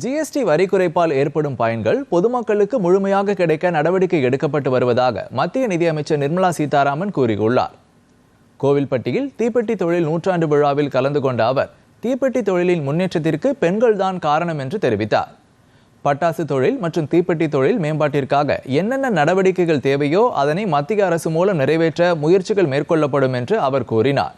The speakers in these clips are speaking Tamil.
ஜிஎஸ்டி வரி குறைப்பால் ஏற்படும் பயன்கள் பொதுமக்களுக்கு முழுமையாக கிடைக்க நடவடிக்கை எடுக்கப்பட்டு வருவதாக மத்திய நிதியமைச்சர் நிர்மலா சீதாராமன் கூறியுள்ளார். கோவில்பட்டியில் தீப்பெட்டி தொழில் நூற்றாண்டு விழாவில் கலந்து கொண்ட அவர் தீப்பெட்டி தொழிலின் முன்னேற்றத்திற்கு பெண்கள்தான் காரணம் என்று தெரிவித்தார். பட்டாசு தொழில் மற்றும் தீப்பெட்டி தொழில் மேம்பாட்டிற்காக என்னென்ன நடவடிக்கைகள் தேவையோ அதனை மத்திய அரசு மூலம் நிறைவேற்ற முயற்சிகள் மேற்கொள்ளப்படும் என்று அவர் கூறினார்.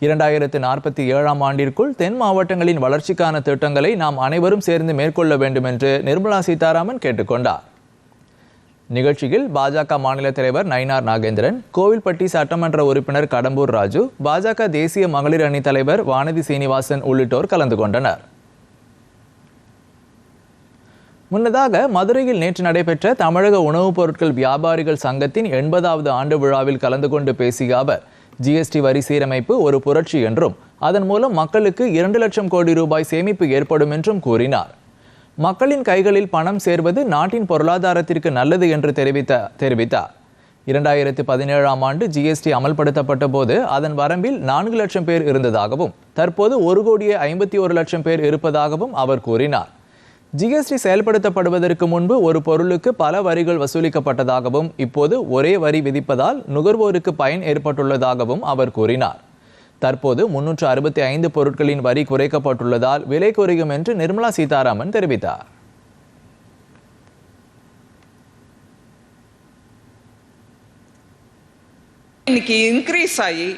இரண்டாயிரத்து நாற்பத்தி ஏழாம் ஆண்டிற்குள் தென் மாவட்டங்களின் வளர்ச்சிக்கான திட்டங்களை நாம் அனைவரும் சேர்ந்து மேற்கொள்ள வேண்டும் என்று நிர்மலா சீதாராமன் கேட்டுக்கொண்டார். நிகழ்ச்சியில் பாஜக மாநில தலைவர் நயினார் நாகேந்திரன் கோவில்பட்டி சட்டமன்ற உறுப்பினர் கடம்பூர் ராஜு பாஜக தேசிய மகளிர் அணி தலைவர் வானதி சீனிவாசன் உள்ளிட்டோர் கலந்து கொண்டனர். முன்னதாக மதுரையில் நேற்று நடைபெற்ற தமிழக உணவுப் பொருட்கள் வியாபாரிகள் சங்கத்தின் எண்பதாவது ஆண்டு விழாவில் கலந்து கொண்டு பேசிய அவர் ஜிஎஸ்டி வரி சீரமைப்பு ஒரு புரட்சி என்றும் அதன் மூலம் மக்களுக்கு இரண்டு லட்சம் கோடி ரூபாய் சேமிப்பு ஏற்படும் என்றும் கூறினார். மக்களின் கைகளில் பணம் சேர்வது நாட்டின் பொருளாதாரத்திற்கு நல்லது என்று தெரிவித்த தெரிவித்தார். இரண்டாயிரத்து பதினேழாம் ஆண்டு ஜிஎஸ்டி அமல்படுத்தப்பட்ட போது அதன் வரம்பில் நான்கு லட்சம் பேர் இருந்ததாகவும் தற்போது ஒரு கோடியே ஐம்பத்தி ஒரு லட்சம் பேர் இருப்பதாகவும் அவர் கூறினார். ஜிஎஸ்டி செயல்படுத்தப்படுவதற்கு முன்பு ஒரு பொருளுக்கு பல வரிகள் வசூலிக்கப்பட்டதாகவும் இப்போது ஒரே வரி விதிப்பதால் நுகர்வோருக்கு பயன் ஏற்பட்டுள்ளதாகவும் அவர் கூறினார். தற்போது முன்னூற்று அறுபத்தி ஐந்து பொருட்களின் வரி குறைக்கப்பட்டுள்ளதால் விலை குறையும் என்று நிர்மலா சீதாராமன் தெரிவித்தார். இன்னைக்கு இன்க்ரீஸ் ஆகி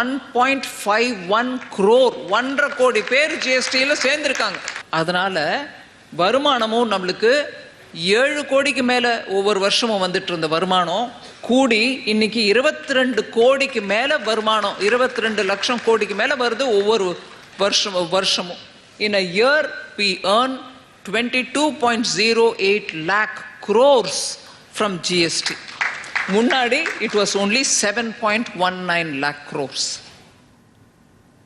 one point five one crore ஒன்றரை கோடி பேர் ஜிஎஸ்டியில் சேர்ந்துருக்காங்க. அதனால வருமானமும் நம்மளுக்கு ஏழு கோடிக்கு மேலே ஒவ்வொரு வருஷமும் வந்துட்டு இருந்த வருமானம் கூடி இன்னைக்கு இருபத்தி ரெண்டு கோடிக்கு மேலே வருமானம் இருபத்தி ரெண்டு லட்சம் கோடிக்கு மேலே வருது ஒவ்வொரு வருஷம் வருஷமும். In a year we earn twenty two point zero eight lakh crores from GST முன்னாடி it was only seven point one nine lakh crores